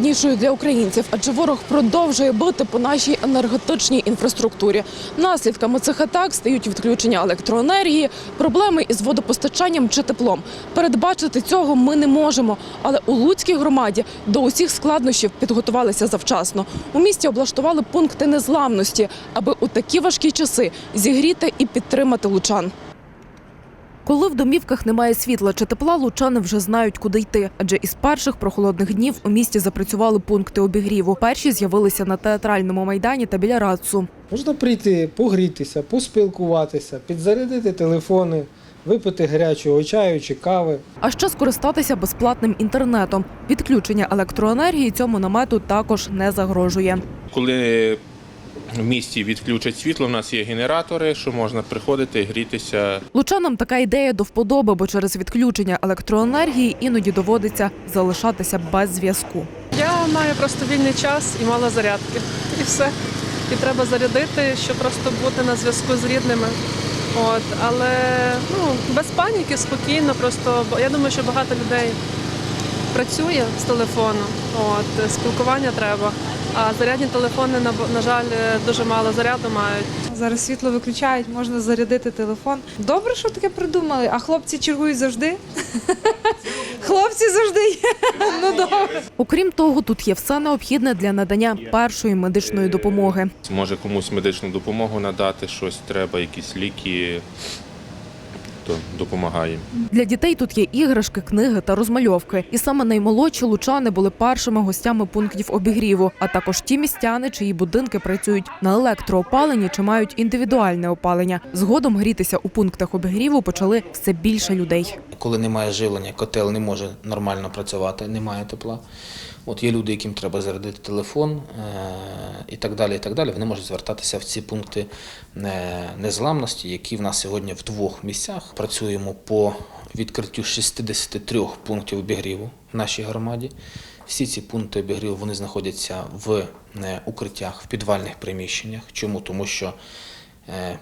Нішою для українців, адже ворог продовжує бити по нашій енергетичній інфраструктурі. Наслідками цих атак стають відключення електроенергії, проблеми із водопостачанням чи теплом. Передбачити цього ми не можемо. Але у Луцькій громаді до усіх складнощів підготувалися завчасно. У місті облаштували пункти незламності, аби у такі важкі часи зігріти і підтримати лучан. Коли в домівках немає світла чи тепла, лучани вже знають, куди йти. Адже із перших прохолодних днів у місті запрацювали пункти обігріву. Перші з'явилися на театральному майдані та біля Рацу. Можна прийти, погрітися, поспілкуватися, підзарядити телефони, випити гарячого чаю чи кави. А ще скористатися безплатним інтернетом. Відключення електроенергії цьому намету також не загрожує. Коли в місті відключать світло, у нас є генератори, що можна приходити, грітися. Лучанам така ідея до вподоби, бо через відключення електроенергії іноді доводиться залишатися без зв'язку. Я маю просто вільний час і мало зарядки. І все. І треба зарядити, щоб просто бути на зв'язку з рідними. От, але ну, без паніки, спокійно, просто бо я думаю, що багато людей працює з телефону. От, спілкування треба. А зарядні телефони, на, на жаль, дуже мало заряду мають. Зараз світло виключають, можна зарядити телефон. Добре, що таке придумали. А хлопці чергують завжди. Хлопці завжди є. Ну добре. Окрім того, тут є все необхідне для надання першої медичної допомоги. Може комусь медичну допомогу надати, щось треба, якісь ліки, то допомагає. Для дітей тут є іграшки, книги та розмальовки. І саме наймолодші лучани були першими гостями пунктів обігріву, а також ті містяни, чиї будинки працюють на електроопаленні чи мають індивідуальне опалення. Згодом грітися у пунктах обігріву почали все більше людей. Коли немає живлення, котел не може нормально працювати, немає тепла. От є люди, яким треба зарядити телефон е- і так далі. і так далі. Вони можуть звертатися в ці пункти е, незламності, які в нас сьогодні в двох місцях. Працюємо по відкриттю 63 пунктів обігріву в нашій громаді. Всі ці пункти обігріву вони знаходяться в е, укриттях, в підвальних приміщеннях. Чому? Тому що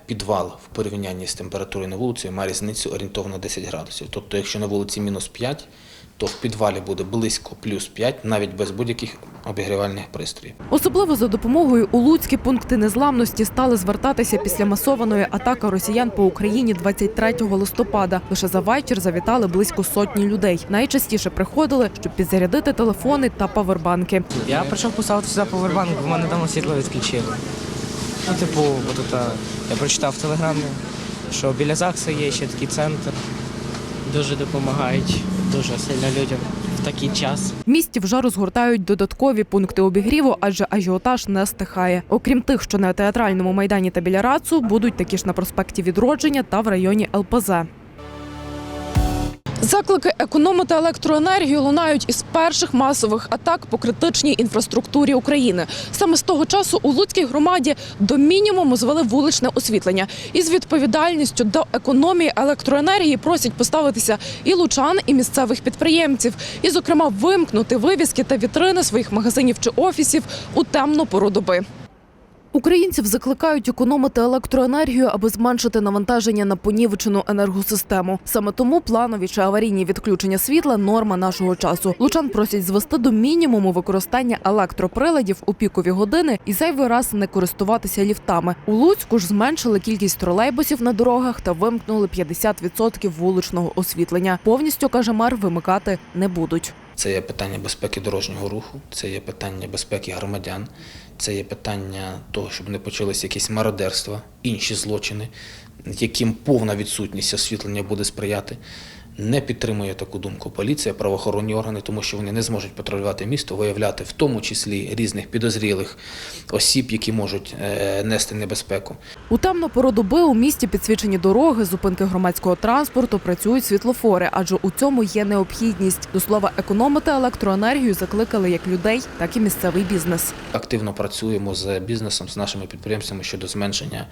підвал в порівнянні з температурою на вулиці має різницю орієнтовно 10 градусів. Тобто, якщо на вулиці мінус 5, то в підвалі буде близько плюс 5, навіть без будь-яких обігрівальних пристроїв. Особливо за допомогою у Луцькі пункти незламності стали звертатися після масованої атаки росіян по Україні 23 листопада. Лише за вечір завітали близько сотні людей. Найчастіше приходили, щоб підзарядити телефони та павербанки. Я прийшов поставити сюди повербанк, бо в мене вдома світло відключили. Ну, типу, бо тут я прочитав в телеграмі, що біля ЗАГСу є ще такий центр. Дуже допомагають дуже сильно людям в такий час. В місті вже розгортають додаткові пункти обігріву, адже ажіотаж не стихає. Окрім тих, що на театральному майдані та біля Рацу, будуть такі ж на проспекті Відродження та в районі ЛПЗ. Заклики економити електроенергію лунають із перших масових атак по критичній інфраструктурі України. Саме з того часу у Луцькій громаді до мінімуму звели вуличне освітлення. Із відповідальністю до економії електроенергії просять поставитися і лучан, і місцевих підприємців, і, зокрема, вимкнути вивіски та вітрини своїх магазинів чи офісів у темну пору доби. Українців закликають економити електроенергію, аби зменшити навантаження на понівечену енергосистему. Саме тому планові чи аварійні відключення світла норма нашого часу. Лучан просять звести до мінімуму використання електроприладів у пікові години і зайвий раз не користуватися ліфтами. У Луцьку ж зменшили кількість тролейбусів на дорогах та вимкнули 50% вуличного освітлення. Повністю каже мер, вимикати не будуть. Це є питання безпеки дорожнього руху, це є питання безпеки громадян, це є питання того, щоб не почалися якісь мародерства, інші злочини, яким повна відсутність освітлення буде сприяти. Не підтримує таку думку поліція, правоохоронні органи, тому що вони не зможуть патрулювати місто, виявляти в тому числі різних підозрілих осіб, які можуть е, нести небезпеку. У темну пору доби у місті підсвічені дороги, зупинки громадського транспорту, працюють світлофори, адже у цьому є необхідність. До слова, економити електроенергію закликали як людей, так і місцевий бізнес. Активно працюємо з бізнесом, з нашими підприємствами щодо зменшення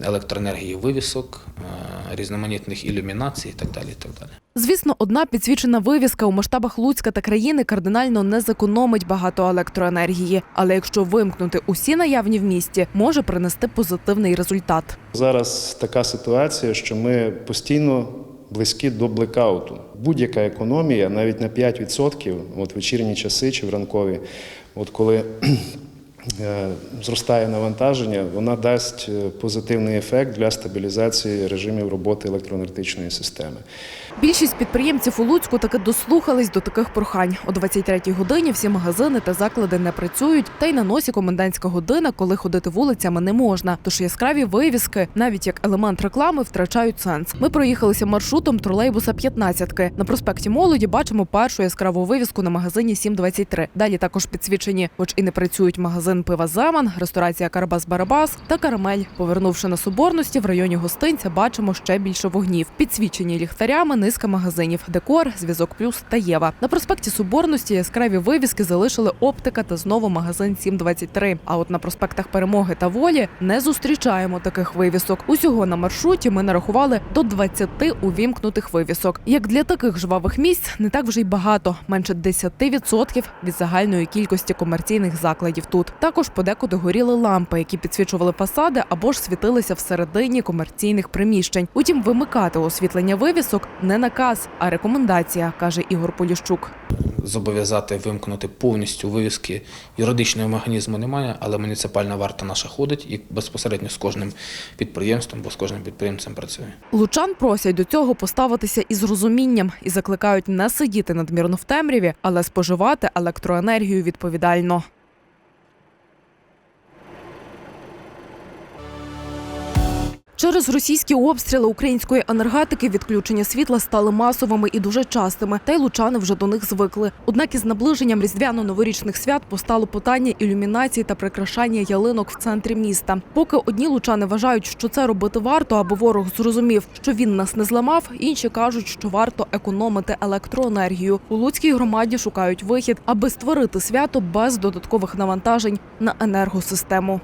електроенергії вивісок, е, різноманітних ілюмінацій і так далі. І так далі. Звісно, одна підсвічена вивіска у масштабах Луцька та країни кардинально не зекономить багато електроенергії. Але якщо вимкнути усі наявні в місті, може принести позитивний результат. Зараз така ситуація, що ми постійно близькі до блекауту. Будь-яка економія, навіть на 5%, от вечірні часи чи в ранкові, от коли зростає навантаження, вона дасть е, позитивний ефект для стабілізації режимів роботи електроенергетичної системи. Більшість підприємців у Луцьку таки дослухались до таких прохань. О 23-й годині всі магазини та заклади не працюють, та й на носі комендантська година, коли ходити вулицями не можна. Тож яскраві вивіски, навіть як елемент реклами, втрачають сенс. Ми проїхалися маршрутом тролейбуса 15-ки. На проспекті молоді бачимо першу яскраву вивіску на магазині 723. Далі також підсвічені, хоч і не працюють магазин пива Земан, ресторація Карабас-Барабас та Карамель. Повернувши на соборності в районі гостинця, бачимо ще більше вогнів. Підсвічені ліхтарями низка магазинів: Декор, Зв'язок Плюс та Єва. На проспекті Соборності яскраві вивіски залишили оптика та знову магазин 723. А от на проспектах Перемоги та Волі не зустрічаємо таких вивісок. Усього на маршруті ми нарахували до 20 увімкнутих вивісок. Як для таких жвавих місць не так вже й багато, менше 10% від загальної кількості комерційних закладів тут. Також подекуди горіли лампи, які підсвічували фасади або ж світилися всередині комерційних приміщень. Утім, вимикати освітлення вивісок не наказ, а рекомендація, каже Ігор Поліщук. Зобов'язати вимкнути повністю вивіски юридичного механізму немає, але муніципальна варта наша ходить і безпосередньо з кожним підприємством, бо з кожним підприємцем працює. Лучан просять до цього поставитися із розумінням і закликають не сидіти надмірно в темряві, але споживати електроенергію відповідально. Через російські обстріли української енергетики відключення світла стали масовими і дуже частими, та й лучани вже до них звикли. Однак із наближенням різдвяно-новорічних свят постало питання ілюмінації та прикрашання ялинок в центрі міста. Поки одні лучани вважають, що це робити варто, аби ворог зрозумів, що він нас не зламав. Інші кажуть, що варто економити електроенергію. У Луцькій громаді шукають вихід, аби створити свято без додаткових навантажень на енергосистему.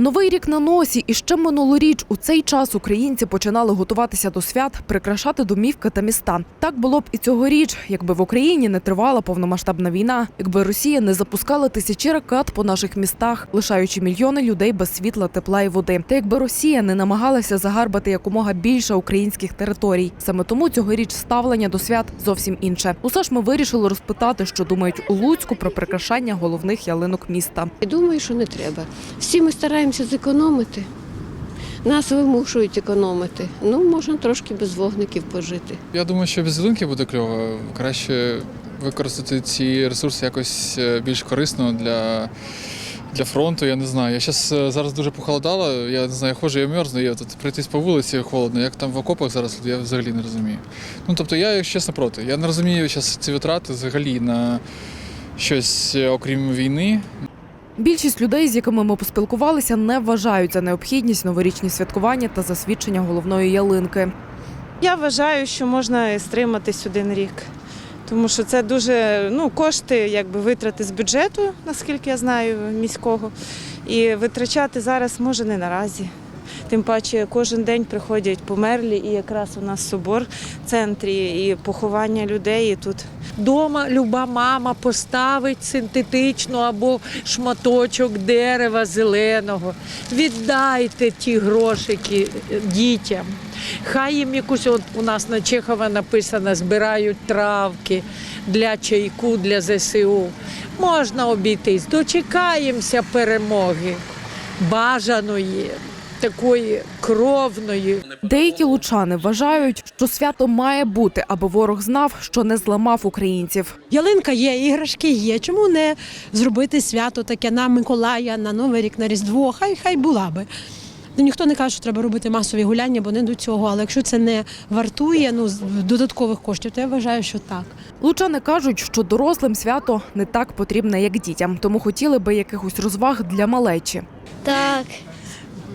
Новий рік на носі, і ще минулоріч у цей час українці починали готуватися до свят, прикрашати домівки та міста. Так було б і цьогоріч, якби в Україні не тривала повномасштабна війна, якби Росія не запускала тисячі ракет по наших містах, лишаючи мільйони людей без світла, тепла і води. Та якби Росія не намагалася загарбати якомога більше українських територій. Саме тому цьогоріч ставлення до свят зовсім інше. Усе ж ми вирішили розпитати, що думають у Луцьку про прикрашання головних ялинок міста. Я думаю, що не треба. Всі ми стараємося зекономити. Нас вимушують економити. Ну, можна трошки без вогників пожити. Я думаю, що без ялинки буде кльово. Краще використати ці ресурси якось е, більш корисно для, для фронту. Я не знаю. Я щас, е, зараз дуже похолодало, я не знаю, я я мерзну, я тут пройтись по вулиці холодно. Як там в окопах зараз, я взагалі не розумію. Ну тобто я, якщо чесно, проти. Я не розумію зараз ці витрати взагалі на щось е, окрім війни. Більшість людей, з якими ми поспілкувалися, не вважають за необхідність новорічні святкування та засвідчення головної ялинки. Я вважаю, що можна стриматись один рік. Тому що це дуже ну, кошти, якби витрати з бюджету, наскільки я знаю, міського. І витрачати зараз може не наразі. Тим паче кожен день приходять померлі, і якраз у нас собор в центрі, і поховання людей. І тут Дома люба мама поставить синтетичну або шматочок дерева зеленого. Віддайте ті грошики дітям. Хай їм якусь, от у нас на Чехова написано, збирають травки для чайку, для ЗСУ. Можна обійтись, дочекаємося перемоги бажаної, такої кровної. Деякі лучани вважають, що свято має бути, аби ворог знав, що не зламав українців. Ялинка є, іграшки є. Чому не зробити свято таке на Миколая, на Новий рік, на Різдво? Хай хай була би. Ну, ніхто не каже, що треба робити масові гуляння, бо не до цього. Але якщо це не вартує ну, з- додаткових коштів, то я вважаю, що так. Лучани кажуть, що дорослим свято не так потрібне, як дітям, тому хотіли би якихось розваг для малечі. Так,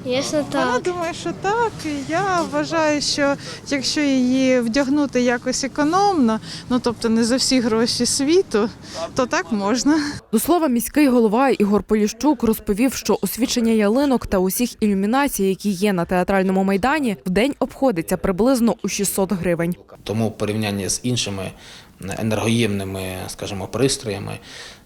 ясно Вона думає, що так. Я вважаю, що якщо її вдягнути якось економно, ну тобто не за всі гроші світу, то так можна. До слова, міський голова Ігор Поліщук розповів, що освічення ялинок та усіх ілюмінацій, які є на театральному майдані, в день обходиться приблизно у 600 гривень. Тому в порівнянні з іншими енергоємними, скажімо, пристроями,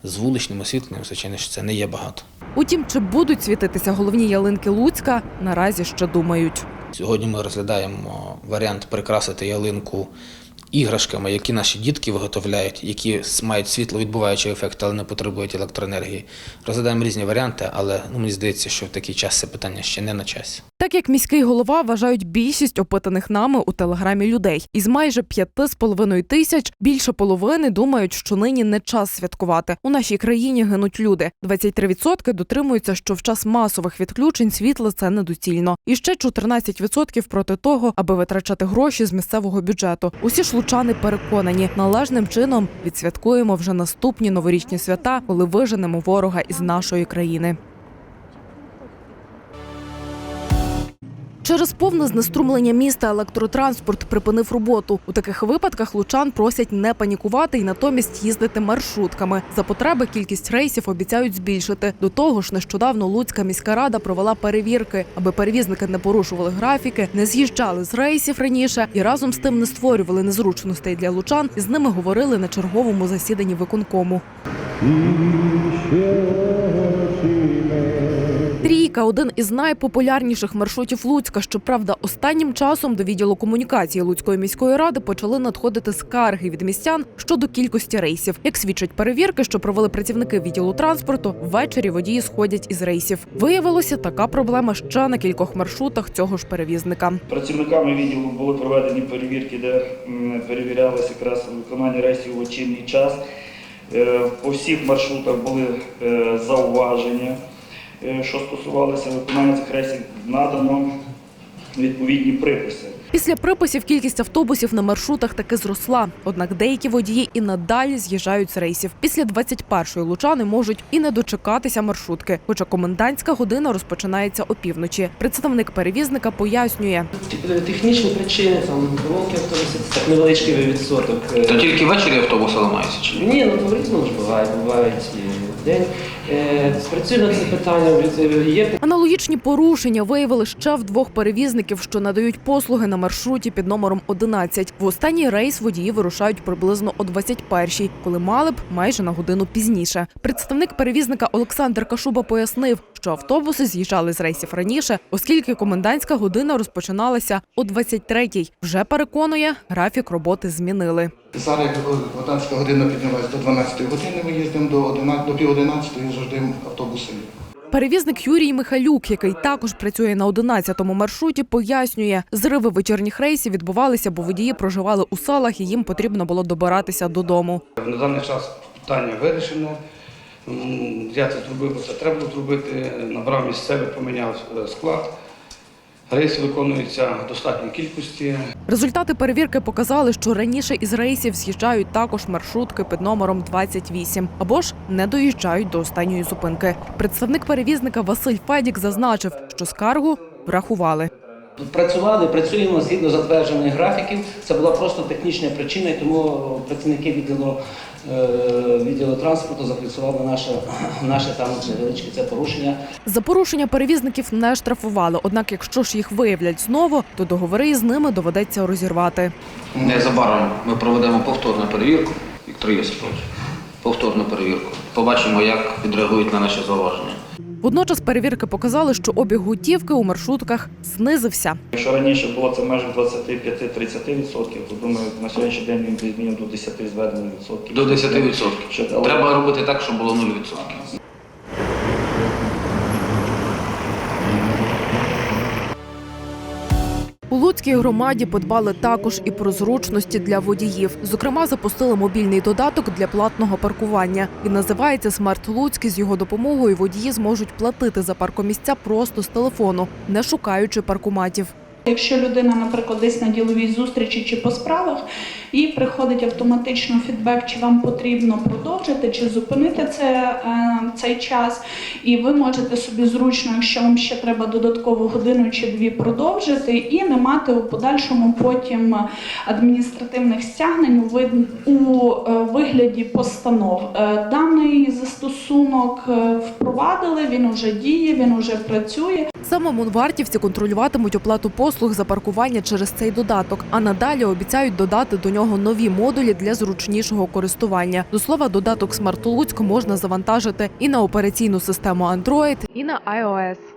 з вуличним освітленням, звичайно, що це не є багато. Утім, чи будуть світитися головні ялинки Луцька, наразі ще думають. Сьогодні ми розглядаємо варіант прикрасити ялинку іграшками, які наші дітки виготовляють, які мають світловідбуваючий ефект, але не потребують електроенергії. Розглядаємо різні варіанти, але ну, мені здається, що в такий час це питання ще не на часі. Так як міський голова вважають більшість опитаних нами у телеграмі людей. Із майже п'яти з половиною тисяч більше половини думають, що нині не час святкувати. У нашій країні гинуть люди. 23% дотримуються, що в час масових відключень світла це недоцільно. І ще 14% проти того, аби витрачати гроші з місцевого бюджету. Усі ж лучани переконані, належним чином відсвяткуємо вже наступні новорічні свята, коли виженемо ворога із нашої країни. Через повне знеструмлення міста електротранспорт припинив роботу. У таких випадках лучан просять не панікувати і натомість їздити маршрутками. За потреби кількість рейсів обіцяють збільшити. До того ж, нещодавно Луцька міська рада провела перевірки, аби перевізники не порушували графіки, не з'їжджали з рейсів раніше і разом з тим не створювали незручностей для лучан. І з ними говорили на черговому засіданні виконкому. Трійка один із найпопулярніших маршрутів Луцька. Щоправда, останнім часом до відділу комунікації Луцької міської ради почали надходити скарги від містян щодо кількості рейсів. Як свідчать перевірки, що провели працівники відділу транспорту, ввечері водії сходять із рейсів. Виявилося, така проблема ще на кількох маршрутах цього ж перевізника. Працівниками відділу були проведені перевірки, де перевірялося якраз виконання рейсів у вечірній час. Е, По всіх маршрутах були е, зауваження, що стосувалося виконання цих рейсів, надано відповідні приписи. Після приписів кількість автобусів на маршрутах таки зросла. Однак деякі водії і надалі з'їжджають з рейсів. Після 21-ї лучани можуть і не дочекатися маршрутки, хоча комендантська година розпочинається опівночі. Представник перевізника пояснює. Технічні причини, там поломки автобусів, це так невеличкий відсоток. Е, То тільки ввечері автобуси ламаються чи ні? Ні, ну по-різному ж буває, бувають і день. Спрацює на це питання, е, є Аналогічні порушення виявили ще в двох перевізників, що надають послуги на маршруті під номером 11. В останній рейс водії вирушають приблизно о 21-й, коли мали б майже на годину пізніше. Представник перевізника Олександр Кашуба пояснив, що автобуси з'їжджали з рейсів раніше, оскільки комендантська година розпочиналася о 23-й. Вже переконує, графік роботи змінили. Зараз як комендантська година піднялась до 12 години, ми їздимо до 11, до пів 11 завжди автобуси. Перевізник Юрій Михайлюк, який також працює на 11-му маршруті, пояснює, зриви вечірніх рейсів відбувалися, бо водії проживали у салах і їм потрібно було добиратися додому. На даний час питання вирішено. Я це зробив, це треба було зробити. Набрав місцевий, поміняв е, склад. Рейси виконуються в достатній кількості. Результати перевірки показали, що раніше із рейсів з'їжджають також маршрутки під номером 28 або ж не доїжджають до останньої зупинки. Представник перевізника Василь Федік зазначив, що скаргу врахували. Працювали, працюємо згідно затверджених графіків. Це була просто технічна причина, і тому працівники відділу, е, відділу транспорту зафіксували наше, наше там невеличке це порушення. За порушення перевізників не штрафували. Однак, якщо ж їх виявлять знову, то договори із ними доведеться розірвати. Незабаром ми проведемо повторну перевірку, Віктор Йосипович, повторну перевірку. Побачимо, як відреагують на наші зауваження. Водночас перевірки показали, що обіг готівки у маршрутках знизився. Якщо раніше було це майже 25-30%, то думаю, на сьогоднішній день він змінив до 10 зведених відсотків. До 10%. Що- Треба робити так, щоб було 0%. Луцькій громаді подбали також і про зручності для водіїв. Зокрема, запустили мобільний додаток для платного паркування. Він називається Смарт Луцький. З його допомогою водії зможуть платити за паркомісця просто з телефону, не шукаючи паркоматів. Якщо людина, наприклад, десь на діловій зустрічі чи по справах, і приходить автоматично фідбек, чи вам потрібно продовжити чи зупинити це, е, цей час, і ви можете собі зручно, якщо вам ще треба додаткову годину чи дві продовжити, і не мати у подальшому потім адміністративних стягнень у е, вигляді постанов. Е, Даний застосунок впровадили, він вже діє, він вже працює. Саме мунвартівці контролюватимуть оплату послуг за паркування через цей додаток. А надалі обіцяють додати до нього нові модулі для зручнішого користування. До слова, додаток Смарт Луцьк можна завантажити і на операційну систему Android, і на iOS.